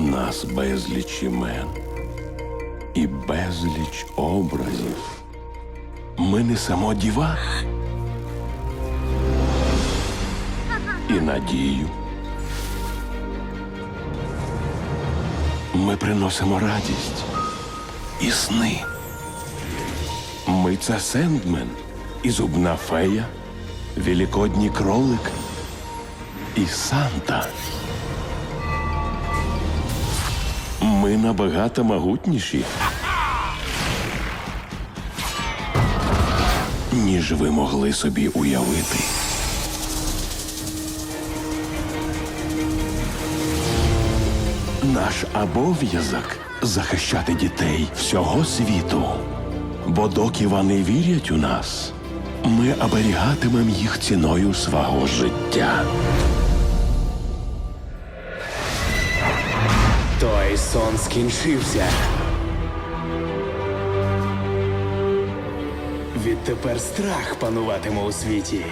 Нас безліч імен і безліч образів. Ми несемо діва і надію. Ми приносимо радість і сни. Ми це Сендмен і зубна фея, великодній кролик і Санта. Ми набагато могутніші, ніж ви могли собі уявити. Наш обов'язок захищати дітей всього світу. Бо доки вони вірять у нас, ми оберігатимемо їх ціною свого життя. Скінчився. Відтепер страх пануватиме у світі.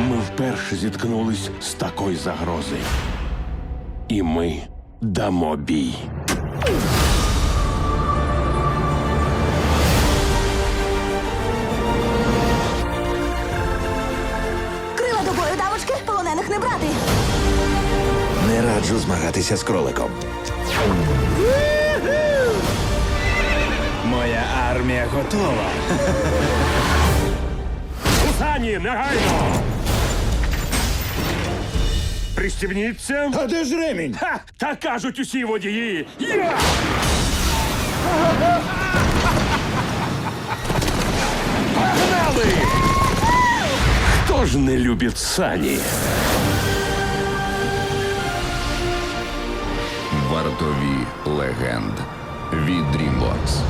Ми вперше зіткнулись з такою загрозою. І ми дамо бій. Крила до бою, дамочки, полонених не брати. Не раджу змагатися з кроликом. Моя армія готова. Сані, негайно! Пристібніться. А де ж ремінь? Ха! Так кажуть усі водії. Я! Погнали! Хто ж не любить сані? Вартові легенд від DreamWorks.